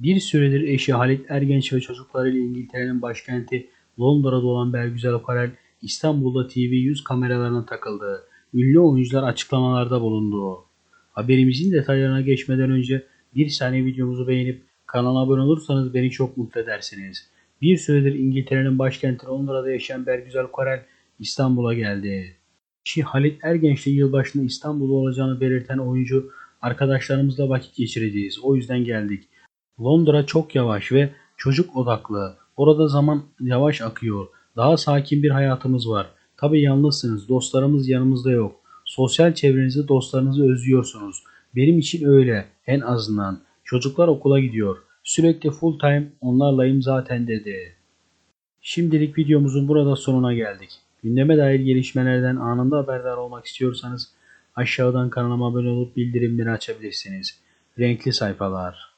Bir süredir eşi Halit Ergenç ve çocuklarıyla İngiltere'nin başkenti Londra'da olan Bergüzar Okarel İstanbul'da TV100 kameralarına takıldı. Ünlü oyuncular açıklamalarda bulundu. Haberimizin detaylarına geçmeden önce bir saniye videomuzu beğenip kanala abone olursanız beni çok mutlu edersiniz. Bir süredir İngiltere'nin başkenti Londra'da yaşayan Bergüzar Korel İstanbul'a geldi. Eşi Halit Ergenç'le yılbaşında İstanbul'da olacağını belirten oyuncu arkadaşlarımızla vakit geçireceğiz. O yüzden geldik. Londra çok yavaş ve çocuk odaklı. Orada zaman yavaş akıyor. Daha sakin bir hayatımız var. Tabii yalnızsınız. Dostlarımız yanımızda yok. Sosyal çevrenizi, dostlarınızı özlüyorsunuz. Benim için öyle en azından. Çocuklar okula gidiyor. Sürekli full time onlarlayım zaten dedi. Şimdilik videomuzun burada sonuna geldik. Gündeme dair gelişmelerden anında haberdar olmak istiyorsanız aşağıdan kanalıma abone olup bildirimleri açabilirsiniz. Renkli sayfalar.